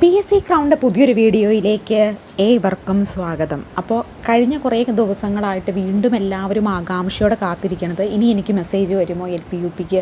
P S C ക്രൗണിന്റെ പുതിയൊരു വീഡിയോയിലേക്ക് ഏവർക്കും സ്വാഗതം. അപ്പോൾ കഴിഞ്ഞ കുറേ ദിവസങ്ങളായിട്ട് വീണ്ടും എല്ലാവരും ആകാംക്ഷയോടെ കാത്തിരിക്കണത് ഇനി എനിക്ക് മെസ്സേജ് വരുമോ? എൽ പി യു പിക്ക്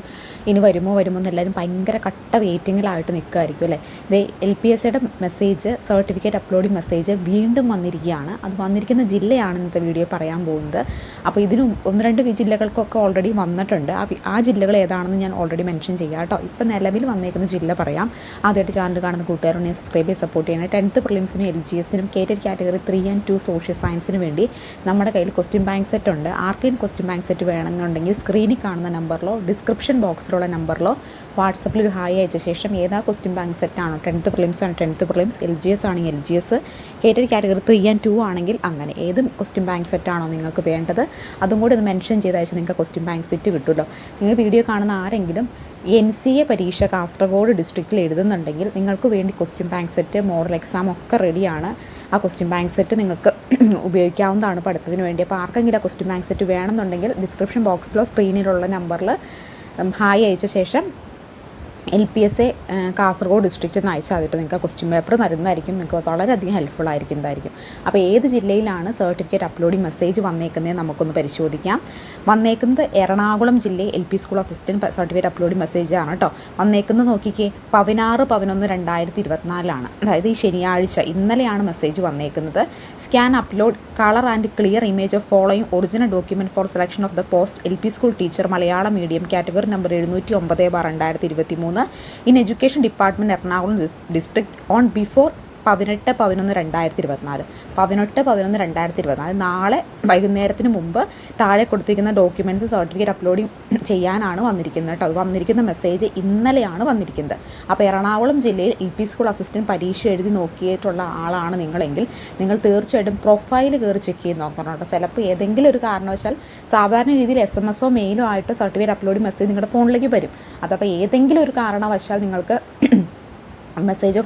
ഇനി വരുമോ? വരുമോ എന്നെല്ലാവരും ഭയങ്കര കട്ട വെയിറ്റിങ്ങിലായിട്ട് നിൽക്കുമായിരിക്കും അല്ലേ? ഇതേ എൽ പി എസ് സിയുടെ മെസ്സേജ് സർട്ടിഫിക്കറ്റ് അപ്ലോഡിംഗ് മെസ്സേജ് വീണ്ടും വന്നിരിക്കുകയാണ്. അത് വന്നിരിക്കുന്ന ജില്ലയാണ് ഇന്നത്തെ വീഡിയോ പറയാൻ പോകുന്നത്. അപ്പോൾ ഇതിന് ഒന്ന് രണ്ട് ജില്ലകൾക്കൊക്കെ ഓൾറെഡി വന്നിട്ടുണ്ട്. ആ ജില്ലകൾ ഏതാണെന്ന് ഞാൻ ഓൾറെഡി മെൻഷൻ ചെയ്യാം കേട്ടോ. ഇപ്പം നിലവിൽ വന്നേക്കുന്ന ജില്ല പറയാം. ആദ്യമായിട്ട് ചാനൽ കാണുന്ന കൂട്ടുകാരുണ്ടെങ്കിൽ സബ്സ്ക്രൈബ് ചെയ്ത് സപ്പോർട്ട് ചെയ്യണം. ടെൻത്ത് പ്രിലിംസിനും എൽ ജി എസിനും കേറ്റഡ് category three and two social സയൻസിന് വേണ്ടി നമ്മുടെ കയ്യിൽ ക്വസ്റ്റ്യൻ ബാങ്ക് സെറ്റ് ഉണ്ട്. ആർക്കെയും ക്വസ്റ്റ്യൻ ബാങ്ക് സെറ്റ് വേണമെന്നുണ്ടെങ്കിൽ സ്ക്രീനിൽ കാണുന്ന നമ്പറിലോ ഡിസ്ക്രിപ്ഷൻ ബോക്സിലുള്ള നമ്പറിലോ വാട്സപ്പിൽ ഒരു ഹായ് അയച്ച ശേഷം ഏതാ ക്വസ്റ്റ്യൻ ബാങ്ക് സെറ്റ് ആണോ? ടെൻത്ത് പ്രിലിംസ് ആണ് tenth prelims L G S ആണെങ്കിൽ എൽ ജി എസ് കേറ്റഡ് കാറ്റഗറി ത്രീ ആൻഡ് ടു ആണെങ്കിൽ അങ്ങനെ ഏത് ക്വസ്റ്റ്യൻ ബാങ്ക് സെറ്റ് ആണോ നിങ്ങൾക്ക് വേണ്ടത്? അതും കൂടി ഒന്ന് മെൻഷൻ ചെയ്ത് അയച്ചാൽ നിങ്ങൾക്ക് ക്വസ്റ്റ്യൻ ബാങ്ക് സെറ്റ് കിട്ടുമല്ലോ. നിങ്ങൾ വീഡിയോ കാണുന്ന ആരെങ്കിലും എൻ സി എ പരീക്ഷ കാസർഗോഡ് ഡിസ്ട്രിക്റ്റിൽ എഴുതുന്നുണ്ടെങ്കിൽ നിങ്ങൾക്ക് വേണ്ടി question bank set model exam ഒക്കെ റെഡിയാണ് ആ ക്വസ്റ്റ്യൻ ബാങ്ക് സെറ്റ് നിങ്ങൾക്ക് ഉപയോഗിക്കാവുന്നതാണ് പഠിത്തത്തിന് വേണ്ടി. അപ്പോൾ ആർക്കെങ്കിലും ആ ക്വസ്റ്റ്യൻ ബാങ്ക് സെറ്റ് വേണമെന്നുണ്ടെങ്കിൽ ഡിസ്ക്രിപ്ഷൻ ബോക്സിലോ സ്ക്രീനിലുള്ള നമ്പറിൽ ഹായ് അയച്ച ശേഷം L P S A Kasaragod ഡിസ്ട്രിക്റ്റിൽ നിന്ന് അയച്ചാൽ മതിട്ട്. നിങ്ങൾക്ക് ക്വസ്റ്റ്യൻ പേപ്പർ തരുന്നതായിരിക്കും. നിങ്ങൾക്ക് വളരെയധികം ഹെൽപ്ഫുൾ ആയിരിക്കുന്നതായിരിക്കും അപ്പോൾ ഏത് ജില്ലയിലാണ് സർട്ടിഫിക്കറ്റ് അപ്ലോഡിംഗ് മെസ്സേജ് വന്നേക്കുന്നത് നമുക്കൊന്ന് പരിശോധിക്കാം. വന്നേക്കുന്നത് എറണാകുളം ജില്ലയിൽ L P school assistant certificate uploading message ആണ് കേട്ടോ. വന്നേക്കുന്നത് നോക്കിക്കേ പതിനാറ് പതിനൊന്ന് രണ്ടായിരത്തി ഇരുപത്തിനാലിലാണ് അതായത് ഈ ശനിയാഴ്ച ഇന്നലെയാണ് മെസ്സേജ് വന്നേക്കുന്നത്. Scan upload colour and clear image of following original document for selection of the post L P school teacher Malayalam medium category number എഴുന്നൂറ്റി ഒമ്പത് ബാർ രണ്ടായിരത്തി ഇരുപത്തി മൂന്ന് in education department Ernakulam district on before പതിനെട്ട് പതിനൊന്ന് രണ്ടായിരത്തി ഇരുപത്തിനാല് പതിനെട്ട് പതിനൊന്ന് രണ്ടായിരത്തി ഇരുപത്തിനാല് നാളെ വൈകുന്നേരത്തിന് മുമ്പ് താഴെ കൊടുത്തിരിക്കുന്ന ഡോക്യുമെന്റ്സ് സർട്ടിഫിക്കറ്റ് അപ്ലോഡിങ് ചെയ്യാനാണ് വന്നിരിക്കുന്നത് കേട്ടോ. അത് വന്നിരിക്കുന്ന മെസ്സേജ് ഇന്നലെയാണ് വന്നിരിക്കുന്നത്. അപ്പോൾ എറണാകുളം ജില്ലയിൽ എൽ പി സ്കൂൾ അസിസ്റ്റന്റ് പരീക്ഷ എഴുതി നോക്കിയിട്ടുള്ള ആളാണ് നിങ്ങളെങ്കിൽ നിങ്ങൾ തീർച്ചയായിട്ടും പ്രൊഫൈൽ കയറി ചെക്ക് ചെയ്ത് നോക്കണം കേട്ടോ. ചിലപ്പോൾ ഏതെങ്കിലും ഒരു കാരണവശാൽ സാധാരണ രീതിയിൽ എസ് എം എസോ മെയിലോ ആയിട്ട് സർട്ടിഫിക്കറ്റ് അപ്ലോഡ് മെസ്സേജ് നിങ്ങളുടെ ഫോണിലേക്ക് വരും. അതപ്പോൾ ഏതെങ്കിലും ഒരു കാരണവശാൽ നിങ്ങൾക്ക് മെസ്സേജ്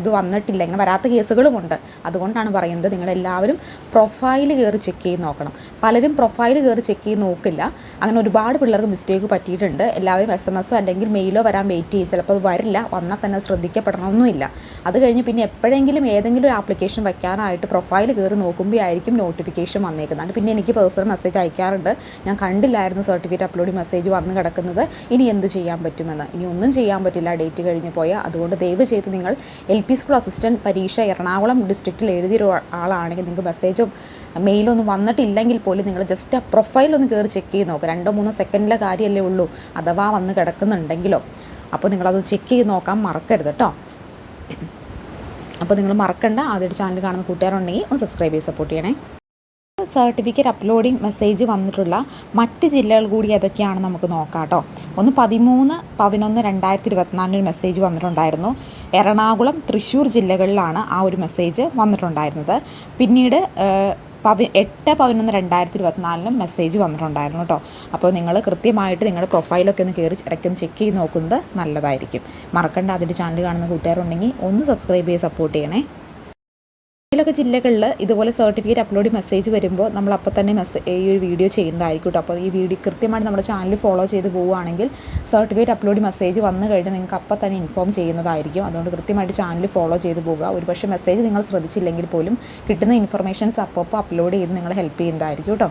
ഇത് വന്നിട്ടില്ല ഇങ്ങനെ വരാത്ത കേസുകളുമുണ്ട്. അതുകൊണ്ടാണ് പറയുന്നത് നിങ്ങളെല്ലാവരും പ്രൊഫൈൽ കയറി ചെക്ക് ചെയ്ത് നോക്കണം. പലരും പ്രൊഫൈൽ കയറി ചെക്ക് ചെയ്ത് നോക്കില്ല. അങ്ങനെ ഒരുപാട് പിള്ളേർക്ക് മിസ്റ്റേക്ക് പറ്റിയിട്ടുണ്ട്. എല്ലാവരും എസ് എം എസോ അല്ലെങ്കിൽ മെയിലോ വരാൻ വെയിറ്റ് ചെയ്യും. ചിലപ്പോൾ അത് വരില്ല. വന്നാൽ തന്നെ ശ്രദ്ധിക്കപ്പെടണമെന്നുമില്ല. അത് കഴിഞ്ഞ് പിന്നെ എപ്പോഴെങ്കിലും ഏതെങ്കിലും ഒരു ആപ്ലിക്കേഷൻ വയ്ക്കാനായിട്ട് പ്രൊഫൈൽ കയറി നോക്കുമ്പോൾ ആയിരിക്കും നോട്ടിഫിക്കേഷൻ വന്നേക്കുന്നത്. പിന്നെ എനിക്ക് പേഴ്സണൽ മെസ്സേജ് അയക്കാറുണ്ട്. ഞാൻ കണ്ടില്ലായിരുന്നു സർട്ടിഫിക്കറ്റ് അപ്ലോഡ് മെസ്സേജ് വന്ന് കിടക്കുന്നത്. ഇനി എന്ത് ചെയ്യാൻ പറ്റുമെന്ന്. ഇനി ഒന്നും ചെയ്യാൻ പറ്റില്ല. ഡേറ്റ് കഴിഞ്ഞ് പോയാൽ അതുകൊണ്ട് ദയവ് ചെയ്ത് നിങ്ങൾ എൽ പി സ്കൂൾ അസിസ്റ്റന്റ് പരീക്ഷ എറണാകുളം ഡിസ്ട്രിക്റ്റിൽ എഴുതിയൊരു ആളാണെങ്കിൽ നിങ്ങൾക്ക് മെസ്സേജോ മെയിലൊന്നും വന്നിട്ടില്ലെങ്കിൽ പോലും നിങ്ങൾ ജസ്റ്റ് ആ പ്രൊഫൈൽ ഒന്ന് കയറി ചെക്ക് ചെയ്ത് നോക്കുക രണ്ടോ മൂന്നോ സെക്കൻഡിലെ കാര്യമല്ലേ ഉള്ളൂ. അഥവാ വന്ന് കിടക്കുന്നുണ്ടെങ്കിലോ. അപ്പോൾ നിങ്ങളത് ചെക്ക് ചെയ്ത് നോക്കാൻ മറക്കരുത് കേട്ടോ അപ്പോൾ നിങ്ങൾ മറക്കണ്ട. ആദ്യമായിട്ട് ചാനൽ കാണുന്ന കൂട്ടുകാരുണ്ടെങ്കിൽ ഒന്ന് സബ്സ്ക്രൈബ് ചെയ്ത് സപ്പോർട്ട് ചെയ്യണേ. സർട്ടിഫിക്കറ്റ് അപ്ലോഡിംഗ് മെസ്സേജ് വന്നിട്ടുള്ള മറ്റ് ജില്ലകൾ കൂടി ഏതൊക്കെയാണ് നമുക്ക് നോക്കാം കേട്ടോ ഒന്ന് പതിമൂന്ന് പതിനൊന്ന് രണ്ടായിരത്തി ഇരുപത്തിനാലിന് മെസ്സേജ് വന്നിട്ടുണ്ടായിരുന്നു. എറണാകുളം തൃശ്ശൂർ ജില്ലകളിലാണ് ആ ഒരു മെസ്സേജ് വന്നിട്ടുണ്ടായിരുന്നത്. പിന്നീട് പവി എട്ട് പതിനൊന്ന് രണ്ടായിരത്തി ഇരുപത്തിനാലിനും മെസ്സേജ് വന്നിട്ടുണ്ടായിരുന്നു കേട്ടോ അപ്പോൾ നിങ്ങൾ കൃത്യമായിട്ട് നിങ്ങളുടെ പ്രൊഫൈലൊക്കെ ഒന്ന് കയറി ഇടയ്ക്കൊന്ന് ചെക്ക് ചെയ്ത് നോക്കുന്നത് നല്ലതായിരിക്കും. മറക്കണ്ട അതിന്റെ ചാനൽ കാണുന്ന കൂട്ടുകാരുണ്ടെങ്കിൽ ഒന്ന് സബ്സ്ക്രൈബ് ചെയ്ത് സപ്പോർട്ട് ചെയ്യണേ. ഇതിലൊക്കെ ജില്ലകളിൽ ഇതുപോലെ സർട്ടിഫിക്കറ്റ് അപ്ലോഡ് മെസ്സേജ് വരുമ്പോൾ നമ്മൾ അപ്പോൾ തന്നെ മെസ്സേജ് ഈ ഒരു വീഡിയോ ചെയ്യുന്നതായിരിക്കും അപ്പോൾ ഈ വീഡിയോ കൃത്യമായിട്ട് നമ്മുടെ ചാനൽ ഫോളോ ചെയ്ത് പോവുകയാണെങ്കിൽ സർട്ടിഫിക്കറ്റ് അപ്ലോഡ് മെസ്സേജ് വന്നു കഴിഞ്ഞാൽ നിങ്ങൾക്ക് അപ്പോൾ തന്നെ ഇൻഫോം ചെയ്യുന്നതായിരിക്കും. അതുകൊണ്ട് കൃത്യമായിട്ട് ചാനൽ ഫോളോ ചെയ്ത് പോവുക. ഒരുപക്ഷെ മെസ്സേജ് നിങ്ങൾ ശ്രദ്ധിച്ചില്ലെങ്കിൽ പോലും കിട്ടുന്ന ഇൻഫർമേഷൻസ് അപ്പോൾ അപ്ലോഡ് ചെയ്ത് നിങ്ങളെ ഹെൽപ്പ് ചെയ്യുന്നതായിരിക്കും കേട്ടോ